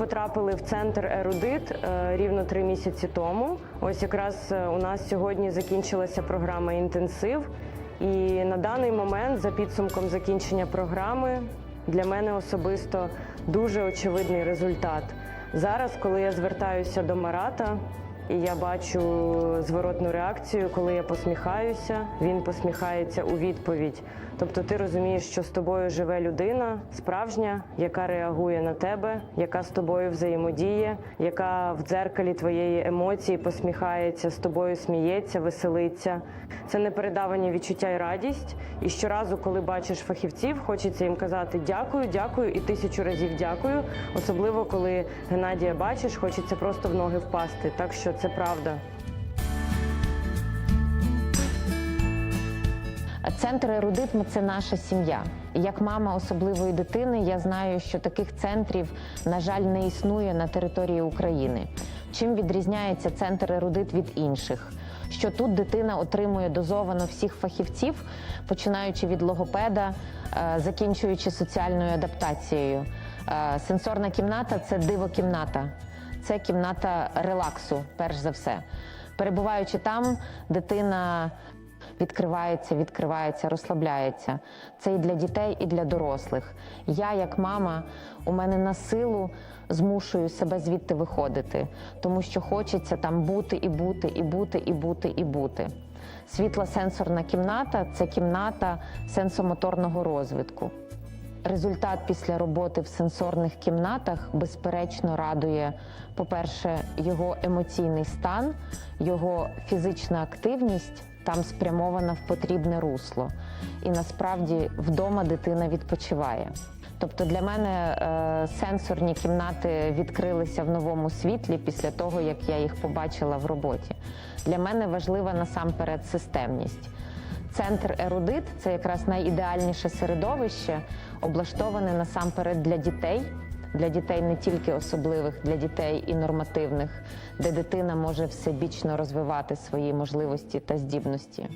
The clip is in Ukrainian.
потрапили в центр Ерудит е, рівно три місяці тому. Ось якраз е, у нас сьогодні закінчилася програма інтенсив. І на даний момент, за підсумком закінчення програми, для мене особисто дуже очевидний результат. Зараз, коли я звертаюся до Марата, і я бачу зворотну реакцію, коли я посміхаюся, він посміхається у відповідь. Тобто ти розумієш, що з тобою живе людина справжня, яка реагує на тебе, яка з тобою взаємодіє, яка в дзеркалі твоєї емоції посміхається, з тобою сміється, веселиться. Це непередавані відчуття і радість. І щоразу, коли бачиш фахівців, хочеться їм казати дякую, дякую і тисячу разів дякую. Особливо коли Геннадія бачиш, хочеться просто в ноги впасти. Так що це правда. Центр ерудитму це наша сім'я. Як мама особливої дитини, я знаю, що таких центрів, на жаль, не існує на території України. Чим відрізняється центр ерудит від інших? Що тут дитина отримує дозовано всіх фахівців, починаючи від логопеда, е, закінчуючи соціальною адаптацією. Е, Сенсорна кімната це диво-кімната, це кімната релаксу, перш за все. Перебуваючи там, дитина відкривається, відкривається, розслабляється. Це і для дітей, і для дорослих. Я, як мама, у мене на силу змушую себе звідти виходити, тому що хочеться там бути і бути, і бути, і бути, і бути. Світла сенсорна кімната це кімната сенсомоторного розвитку. Результат після роботи в сенсорних кімнатах безперечно радує, по-перше, його емоційний стан, його фізична активність там спрямована в потрібне русло. І насправді вдома дитина відпочиває. Тобто для мене е, сенсорні кімнати відкрилися в новому світлі після того, як я їх побачила в роботі. Для мене важлива насамперед системність. Центр ерудит це якраз найідеальніше середовище, облаштоване насамперед для дітей, для дітей не тільки особливих, для дітей і нормативних, де дитина може всебічно розвивати свої можливості та здібності.